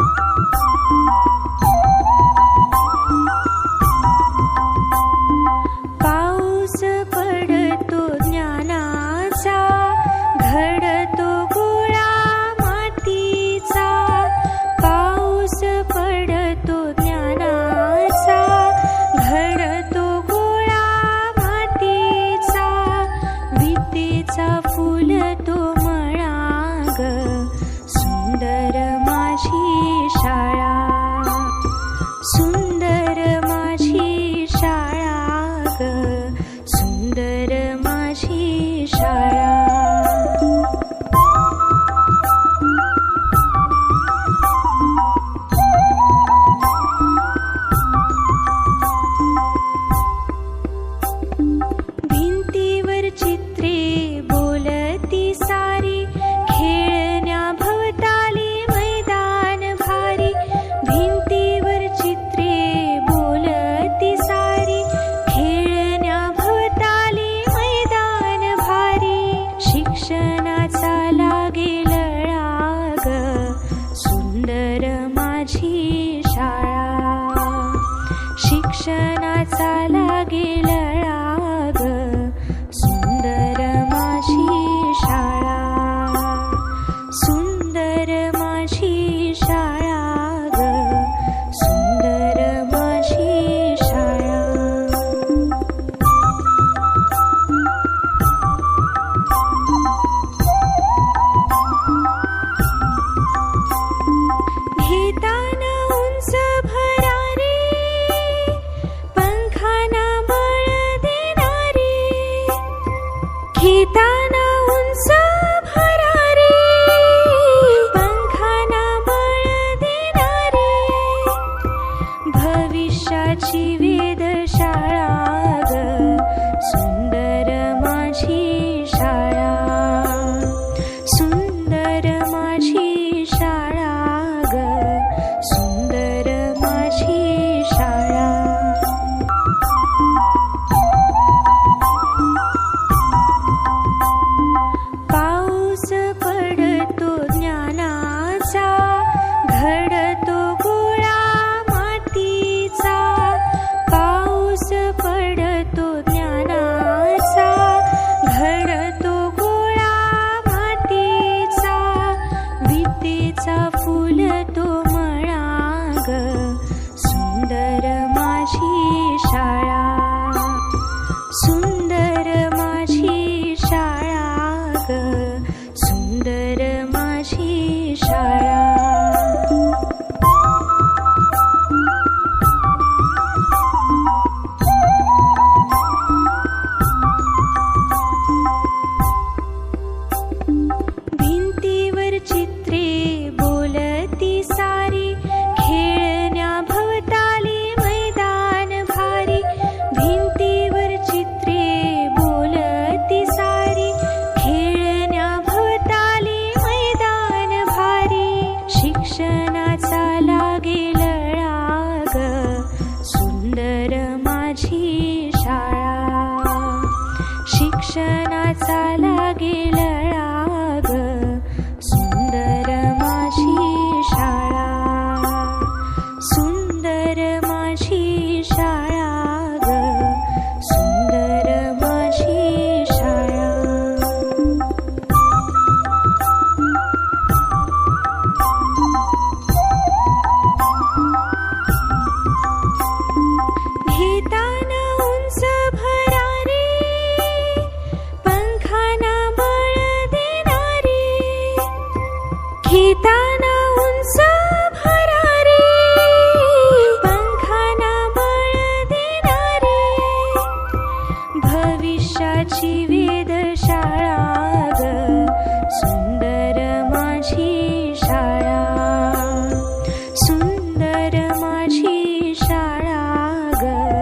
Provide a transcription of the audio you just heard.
Música चित्रे बोलती सारी खेळण्या भवताली मैदान भारी भिंतीवर चित्रे बोलती सारी खेळण्या भवताली मैदान भारी. शिक्षणाचा लागेल लाग सुंदर माझी शाळा. शिक्षणाचा लागेल देशाची वेधशाळा मा मगर